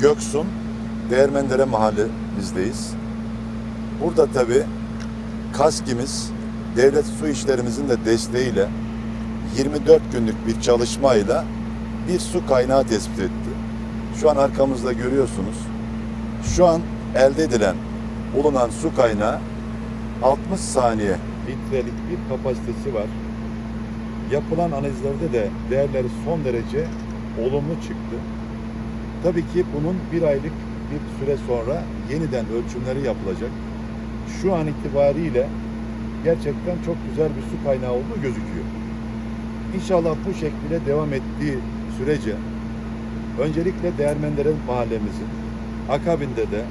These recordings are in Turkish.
Göksun Değirmendere mahallemizdeyiz. Burada tabi KASKİ'miz devlet su işlerimizin de desteğiyle 24 günlük bir çalışmayla bir su kaynağı tespit etti. Şu an arkamızda görüyorsunuz. Şu an elde edilen, bulunan su kaynağı 60 saniye litrelik bir kapasitesi var. Yapılan analizlerde de değerleri son derece olumlu çıktı. Tabii ki bunun bir aylık bir süre sonra yeniden ölçümleri yapılacak. Şu an itibariyle gerçekten çok güzel bir su kaynağı olduğu gözüküyor. İnşallah bu şekilde devam ettiği sürece öncelikle Değermendere mahallemizin akabinde de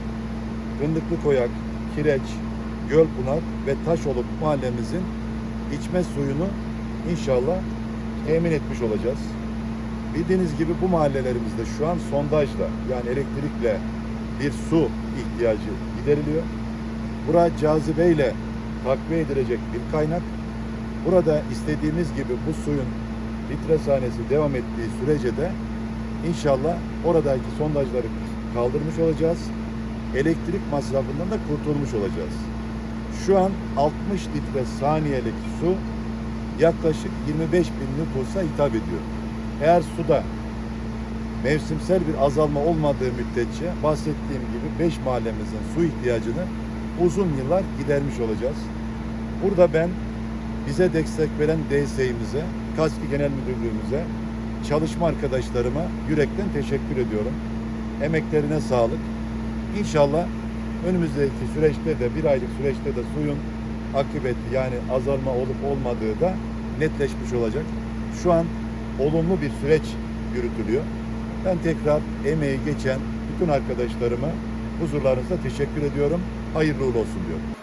Fındıklı Koyak, Kireç, Gölpınar ve Taşoluk mahallemizin içme suyunu inşallah temin etmiş olacağız. Bildiğiniz gibi bu mahallelerimizde şu an sondajla yani elektrikle bir su ihtiyacı gideriliyor. Bura cazibeyle takviye edilecek bir kaynak. Burada istediğimiz gibi bu suyun litre saniyesi devam ettiği sürece de inşallah oradaki sondajları kaldırmış olacağız. Elektrik masrafından da kurtulmuş olacağız. Şu an 60 litre saniyelik su yaklaşık 25 bin nüfusa hitap ediyor. Eğer suda mevsimsel bir azalma olmadığı müddetçe bahsettiğim gibi 5 mahallemizin su ihtiyacını uzun yıllar gidermiş olacağız. Burada ben bize destek veren DSİ'mize, KASKİ Genel Müdürlüğümüze, çalışma arkadaşlarıma yürekten teşekkür ediyorum. Emeklerine sağlık. İnşallah önümüzdeki süreçte de bir aylık süreçte de suyun akıbeti yani azalma olup olmadığı da netleşmiş olacak. Şu an olumlu bir süreç yürütülüyor. Ben tekrar emeği geçen bütün arkadaşlarıma huzurlarınızda teşekkür ediyorum. Hayırlı uğurlu olsun diyorum.